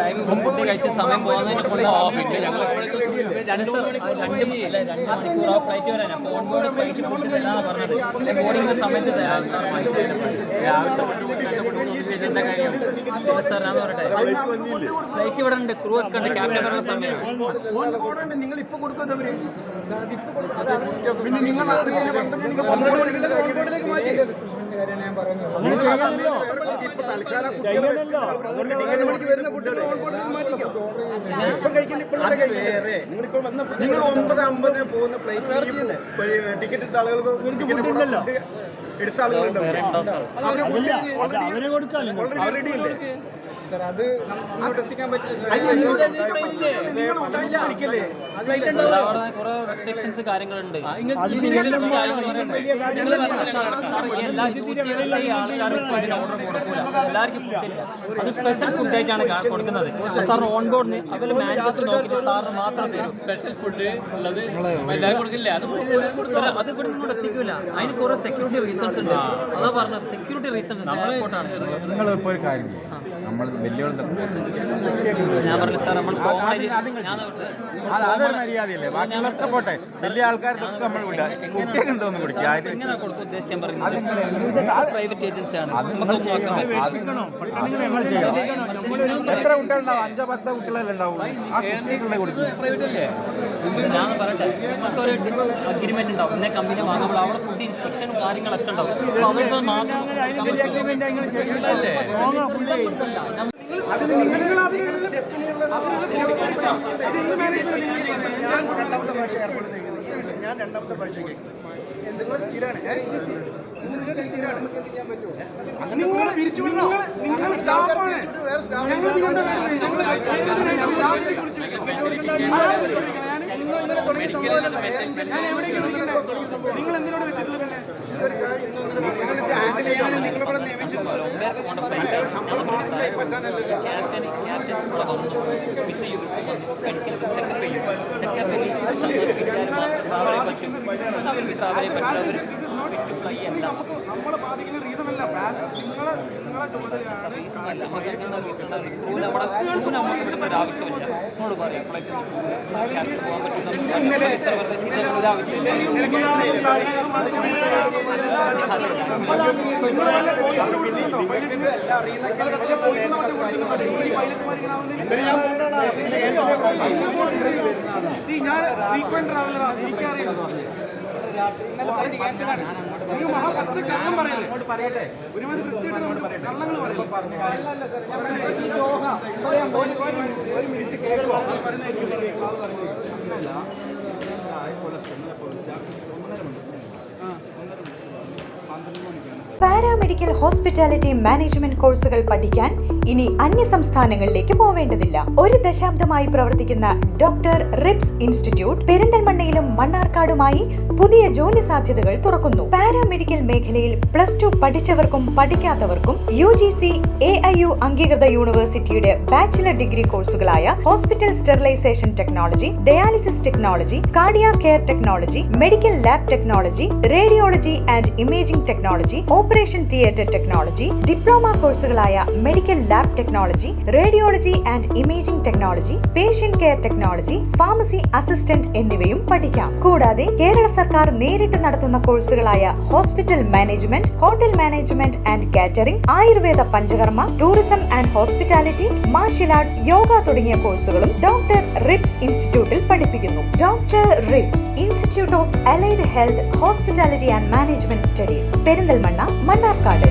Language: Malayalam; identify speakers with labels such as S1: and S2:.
S1: ടൈം ഫുഡ് കഴിച്ച സമയം പോകുന്നതിനെ കൊണ്ട് രണ്ട് സ- രണ്ട് മണി- രണ്ട് മണിക്കൂർ ഫ്ലൈറ്റ് അപ്പോൾ ഫുഡ് പറഞ്ഞത്. ബോർഡിങ്ങിന്റെ സമയത്ത് തരാം സാർ ഫ്ലൈറ്റ് ഇല്ല സാർ ഞാൻ പറയട്ടെ. ഫ്ലൈറ്റ് ഇവിടെ ഉണ്ട് ക്രൂ ഒക്കെ ഉണ്ട് ക്യാപ്റ്റൻ പറഞ്ഞ സമയം.
S2: നിങ്ങൾ ഇപ്പൊ കൊടുക്കുന്നവര് പിന്നെ നിങ്ങൾ മാറ്റി. ഇപ്പൊ തൽക്കാലം വരുന്ന ഫുഡുകൾ നിങ്ങൾ ഒമ്പത് അമ്പതിന് പോകുന്ന ഫ്ലൈറ്റ് ടിക്കറ്റ് എടുത്ത ഫുഡ് എടുത്ത ആളുകളുണ്ടാവും
S3: അവരെ കൊടുക്കാല്ലോ?
S2: ഓൾറെഡി റെഡി ഇല്ലേ?
S3: സാർ അത് അങ്ങോട്ട് എത്തിക്കാൻ പറ്റില്ല.
S1: കാര്യങ്ങളുണ്ട്. എല്ലാവർക്കും ഫുഡില്ല അത് സ്പെഷ്യൽ ഫുഡ് ആയിട്ടാണ് കാ- കൊടുക്കുന്നത്. സാർ ഓൺ ബോർഡിന് അവർ മാനേജർ നോക്കിയിട്ട് സാറിന് മാത്രം തരും.
S4: സ്പെഷ്യൽ ഫുഡ് ഉള്ളത് എല്ലാവരും കൊടുക്കില്ല? അത്
S1: അത് ഇവിടെ നിന്നോട് എത്തിക്കില്ല അതിന് കുറെ സെക്യൂരിറ്റി റീസൺസ് ഉണ്ട്. അതാ പറഞ്ഞത്. സെക്യൂരിറ്റി റീസൺസ്
S5: ഇപ്പോൾ ഒരു കാര്യം നമ്മൾ വെല്ലുവിളി
S1: ഞാൻ പറഞ്ഞു സാർ നമ്മൾ കോമഡി ഞാൻ
S5: അത് അതൊരു മര്യാദയല്ലേ? ബാക്കിയുള്ളൊക്കെ പോട്ടെ. വലിയ ആൾക്കാർക്കൊക്കെ നമ്മൾ വിടുക കുട്ടിയൊക്കെ എന്തോന്ന് കുടിക്കുക നിങ്ങൾ ചെയ്യണം. എത്ര കുട്ടികളുണ്ടാവും? അഞ്ചോ പത്തോ കുട്ടികളല്ലേ ഉണ്ടാവുള്ളൂ? ആ കുട്ടികളെ കൊടുക്കും.
S4: പ്രൈവറ്റ് അല്ലേ
S1: ഞാൻ പറയട്ടെ. നമുക്ക് ഒരു അഗ്രിമെന്റ് ഉണ്ടാവും. ഇന്ന കമ്പനി വാങ്ങുമ്പോൾ അവിടെ ഫുഡ് ഇൻസ്പെക്ഷനും കാര്യങ്ങളൊക്കെ ഉണ്ടാവും. അവർക്ക് മാത്രം
S2: അതിന് നിങ്ങൾ ഞാൻ രണ്ടാമത്തെ പ്രാവശ്യം വിഷയം ഞാൻ രണ്ടാമത്തെ പ്രാവശ്യം കേൾക്കുന്നു. നിങ്ങൾ സ്ഥിരമാണ്? നിങ്ങൾക്ക് സ്ഥിരമാണ്? നിങ്ങൾ പിരിച്ചു നിങ്ങൾ സ്റ്റാഫാണ് വേറെ നിങ്ങൾ എന്തിനോട് വെച്ചിട്ടുള്ളത് ഒരു കാര്യം
S1: ഫ്ലൈ അല്ല
S3: നമ്മളെ ബാധിക്കുന്ന റീസൺ അല്ല നിങ്ങളെ നിങ്ങളെ ചുമതലയാണ്
S1: റീസൺ അല്ല നമുക്ക് അങ്ങനെ റീസൺ ഉണ്ടാവില്ല ക്രൂ നമ്മുടെ ക്രൂ നമ്മൾ വിടുന്ന ഒരു ആവശ്യമില്ല നമ്മളോട് പറയാം ഫ്ലൈറ്റ് പോകാൻ ഒരു ആവശ്യമില്ല
S3: ഞാൻ ഫ്രീക്വന്റ് ട്രാവലറാണ്. എനിക്കറിയാം. നിങ്ങൾ മഹാ പച്ച കള്ളം പറയല്ലേ? പറയട്ടെ. ഒരുമാതിരി വൃത്തിയായിട്ട് നമ്മൾ കള്ളങ്ങൾ പറയല്ലേ? അല്ലല്ല സാർ ഞാൻ പറയുന്നത് ഈ യോഗ പറയാം ഒരു മിനിറ്റ്
S6: പാരാമെഡിക്കൽ ഹോസ്പിറ്റാലിറ്റി മാനേജ്മെന്റ് കോഴ്സുകൾ പഠിക്കാൻ ഇനി അന്യ സംസ്ഥാനങ്ങളിലേക്ക് പോവേണ്ടതില്ല. ഒരു ദശാബ്ദമായി പ്രവർത്തിക്കുന്ന ഡോക്ടർ റിപ്സ് ഇൻസ്റ്റിറ്റ്യൂട്ട് പെരിന്തൽമണ്ണയിലും മണ്ണാർക്കാടുമായി പുതിയ ജോലി സാധ്യതകൾ തുറക്കുന്നു. പാരാമെഡിക്കൽ മേഖലയിൽ പ്ലസ് ടു പഠിച്ചവർക്കും പഠിക്കാത്തവർക്കും U G C A I U അംഗീകൃത യൂണിവേഴ്സിറ്റിയുടെ bachelor degree കോഴ്സുകളായ hospital sterilisation technology dialysis technology cardiac care technology medical lab technology radiology and imaging technology operation theatre technology diploma കോഴ്സുകളായ medical lab technology radiology and imaging technology patient care technology pharmacy assistant എന്നിവയും പഠിക്കാം. കൂടാതെ കേരള സർക്കാർ നേരിട്ട് നടത്തുന്ന കോഴ്സുകളായ hospital management hotel management and catering ayurveda panchakarma tourism and hospitality martial arts yoga തുടങ്ങിയ കോഴ്സുകളും ഡോക്ടർ റിപ്സ് ഇൻസ്റ്റിറ്റ്യൂട്ടിൽ പഠിപ്പിക്കുന്നു. Doctor RIPS institute of allied health hospitality and management studies Perinthalmanna Mannarkkad.